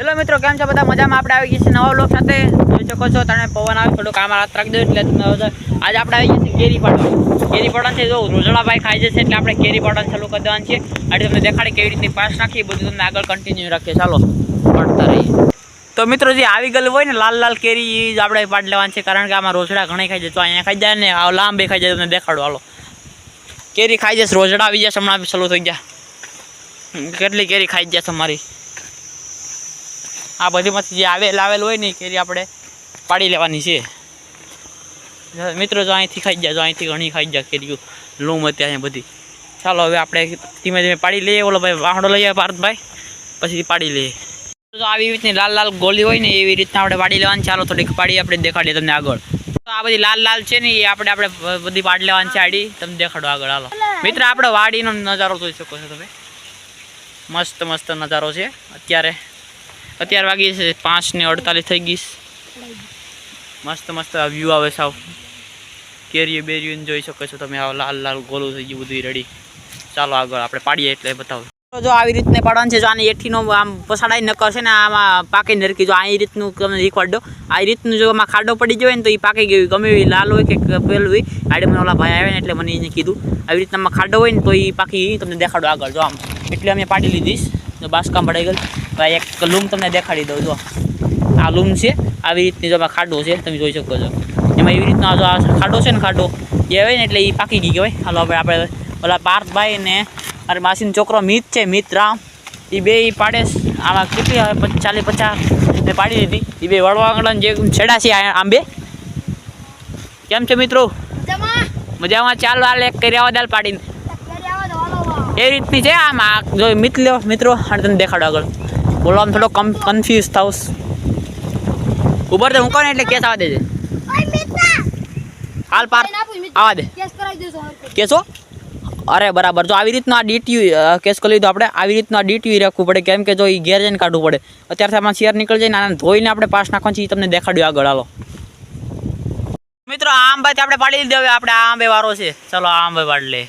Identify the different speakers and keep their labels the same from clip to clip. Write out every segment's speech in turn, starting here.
Speaker 1: Hello મિત્રો, કેમ છો બધા? મજામાં? આપણે આવી ગયા છીએ નવા લોક સાથે. જોઈ શકો છો તમે પવન આવે, થોડું કામ હાથ રાખી દો એટલે તમે આજે આપણે આવી ગયા છીએ કેરી પાડવા કેરી પાડવાનું છે, જો રોજડાભાઈ ખાઈ જશે એટલે આપણે કેરી પાડવાનું ચાલુ કરી દેવાનું છે. આજે તમને દેખાડી કેવી રીતની પાસ નાખી બધું તમને આગળ કન્ટિન્યુ રાખીએ. ચાલો પડતા રહીએ. તો મિત્રો, જે આવી ગયેલું હોય ને, લાલ લાલ કેરી, એ જ આપણે પાડી લેવાની છે. કારણ કે આમાં રોજડા ઘણી ખાઈ જાય. તો અહીંયા ખાઈ જાય ને લાંબે ખાઈ જાય તમને દેખાડો. હાલો. કેરી ખાઈ જશે, રોજડા આવી જશે, હમણાં ચાલુ થઈ ગયા. કેટલી કેરી ખાઈ જશે તમારી આ બધીમાંથી જે આવેલ આવેલ હોય ને કેરી આપણે પાડી લેવાની છે. મિત્રો જો અહીંથી ખાઈ જાય જો અહીંથી ઘણી ખાઈ જાય કેરીઓ, લૂમ હતી અહીંયા બધી. ચાલો હવે આપણે ધીમે ધીમે પાડી લઈએ. ઓલો ભાઈ વાહડો લઈએ ભારતભાઈ, પછી પાડી લઈએ. તો આવી રીતની લાલ લાલ ગોલી હોય ને એવી રીતના આપણે પાડી લેવાની. ચાલો થોડીક પાડી આપણે દેખાડીએ તમને આગળ. આ બધી લાલ લાલ છે ને એ આપણે આપણે બધી પાડી લેવાની છે આડી. તમને દેખાડો આગળ, હાલો. મિત્ર, આપણે વાડીનો નજારો જોઈ શકો છો તમે. મસ્ત મસ્ત નજારો છે અત્યારે. અત્યારે વાગી છે, પાંચ ને અડતાલીસ થઈ ગઈશ મસ્ત મસ્ત વ્યૂ આવે સાવ. કેરીઓ બેરીઓ જોઈ શકો છો તમે, આ લાલ લાલ ગોલું થઈ ગયું બધું રેડી ચાલો આગળ, આપણે પાડીએ એટલે બતાવો. જો આવી રીતને પાડવાનું છે, જો આની એઠીનો આમ પસાડાઈ નકર છે ને, આમાં પાકી નરકી. જો આ રીતનું તમે દો. આ રીતનું જો આમાં ખાડો પડી ગયો હોય ને તો એ પાકી ગયું ગમે એવી લાલ હોય કે પેલું હોય. આડે મને ઓલા ભાઈ આવ્યા ને એટલે મને એને કીધું. આવી રીતના આમાં ખાડો હોય ને તો એ પાકી તમને દેખાડો આગળ, જો આમ. એટલે અમે પાડી લીધીશ બાસકામ પડાઈ ગયેલ. તો આ એક લૂમ તમને દેખાડી દઉં જો. આ લૂમ છે આવી રીતની જો આ ખાડો છે તમે જોઈ શકો છો. એમાં એવી રીતના જો આ ખાડો છે ને ખાડો એ હોય ને એટલે એ પાકી ગઈ કહેવાય હાલો હવે આપણે ઓલા પાર્થભાઈ ને મારી માસીનો છોકરો મિત છે મિત રામ એ બે પાડે આમાં કેટલી હવે ચાલીસ પચાસ મેં પાડી દીધી. એ બે વડવા જે છેડા છે આંબે. કેમ છે મિત્રો? મજામાં? ચાલો આ એક કરી આવા દાલ પાડીને.
Speaker 2: હાલો.
Speaker 1: એ રીતની છે આમાં. આ જો મિત લ્યો મિત્રો અને તમને દેખાડો આગળ. બોલવામાં થોડો કમ કન્ફ્યુઝ થાઉસ ઉભર તો હું ને એટલે કેસ આવવા દેજે.
Speaker 2: ઓય
Speaker 1: હાલ પાર. આવવા દે.
Speaker 2: કેસ
Speaker 1: અરે બરાબર. જો આવી રીતનું આ ડીટીયુ કેસ કરી લીધું આપણે આવી રીતનું આ ડીટીયુ રાખવું પડે. કેમ કે જો એ ઘેર જઈને કાઢવું પડે. અત્યારથી આમાં શેર નીકળી જાય ને આને ધોઈને આપણે પાસ નાખવાનું છે એ તમને દેખાડ્યું આગળ. હાલો. મિત્રો આ આંબાથી આપણે પાડી લીધી. હવે આપણે આ આંબે વારો છે. ચલો આ આંબે પાડી લે.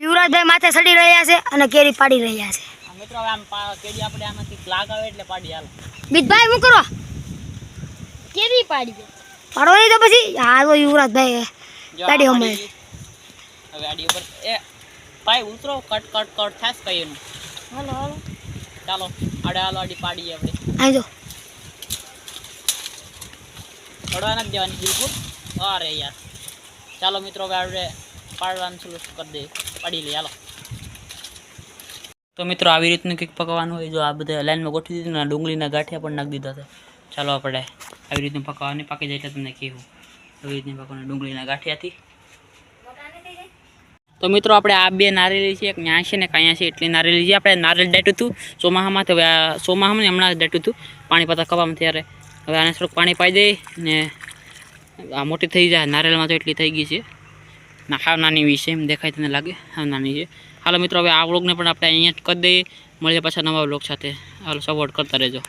Speaker 2: યુવરાજભાઈ માથે ચડી રહ્યા છે અને કેરી પાડી રહ્યા છે.
Speaker 1: મિત્રો આમ કેજી આપણે આમાંથી લાગ આવે એટલે પાડી હાલ.
Speaker 2: બીજભાઈ હું કરો કેરી પાડી પાડો નહીં તો પછી? હાલો યુવરાજભાઈ ગાડી
Speaker 1: આ હવે આડી ઉપર એ ભાઈ ઉતરો કટ કટ કટ થાસ કઈ એનું
Speaker 2: હાલો હાલો.
Speaker 1: ચાલો આડે હાલો આડી પાડીએ આપણે.
Speaker 2: અહીં જો.
Speaker 1: પડવા નથી દેવાની બિલકુલ. અરે યાર. ચાલો મિત્રો હવે આપણે પાડવાનું શરૂ કરી દઈએ. પાડી લઈએ હાલો. તો મિત્રો આવી રીતનું કંઈક પકવાનું હોય, જો આ બધા લાઈનમાં ગોઠવી દીધું ને ડુંગળીના ગાંઠિયા પણ નાખી દીધા છે ચાલો આપણે આવી રીતનું પકવાની, પાકી જાય એટલે તમને કહેવું આવી રીતની પકવાની ડુંગળીના ગાંઠિયાથી. તો મિત્રો આપણે આ બે નારેલી છે, એક ન્યા છે ને કાંયા છે, એટલી નારેલી છે. આપણે નારેલ ડેટું હતું, ચોમાહામાં હવે આ ચોમાહામાં હમણાં દાટ્યું હતું. પાણી પાતા કવામાં ત્યારે. હવે આને થોડુંક પાણી પાઈ દઈએ ને આ મોટી થઈ જાય નારેલમાં તો એટલી થઈ ગઈ છે. ના, હાવ નાની એવી એમ દેખાય તને લાગે? હાવ નાની છે. હાલો મિત્રો, હવે આ વ્લોગને પણ આપણે અહીંયા કરી દઈએ. મળીએ પાછા નવા વ્લોગ સાથે. હાલો સપોર્ટ કરતા રહેજો.